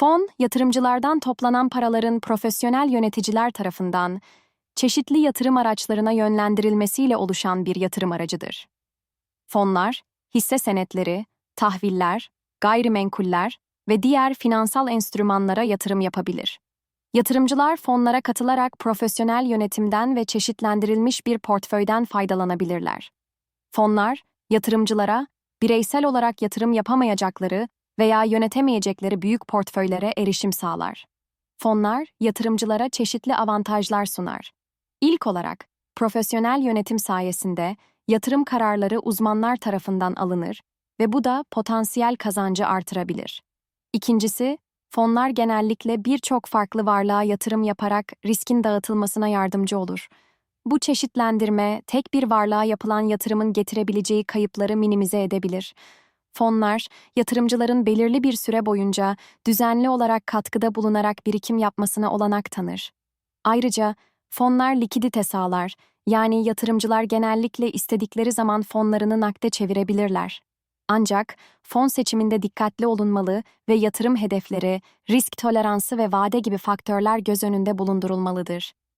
Fon, yatırımcılardan toplanan paraların profesyonel yöneticiler tarafından çeşitli yatırım araçlarına yönlendirilmesiyle oluşan bir yatırım aracıdır. Fonlar, hisse senetleri, tahviller, gayrimenkuller ve diğer finansal enstrümanlara yatırım yapabilir. Yatırımcılar fonlara katılarak profesyonel yönetimden ve çeşitlendirilmiş bir portföyden faydalanabilirler. Fonlar, yatırımcılara bireysel olarak yatırım yapamayacakları veya yönetemeyecekleri büyük portföylere erişim sağlar. Fonlar, yatırımcılara çeşitli avantajlar sunar. İlk olarak, profesyonel yönetim sayesinde yatırım kararları uzmanlar tarafından alınır ve bu da potansiyel kazancı artırabilir. İkincisi, fonlar genellikle birçok farklı varlığa yatırım yaparak riskin dağıtılmasına yardımcı olur. Bu çeşitlendirme, tek bir varlığa yapılan yatırımın getirebileceği kayıpları minimize edebilir. Fonlar, yatırımcıların belirli bir süre boyunca düzenli olarak katkıda bulunarak birikim yapmasına olanak tanır. Ayrıca, fonlar likidite sağlar, yani yatırımcılar genellikle istedikleri zaman fonlarını nakde çevirebilirler. Ancak fon seçiminde dikkatli olunmalı ve yatırım hedefleri, risk toleransı ve vade gibi faktörler göz önünde bulundurulmalıdır.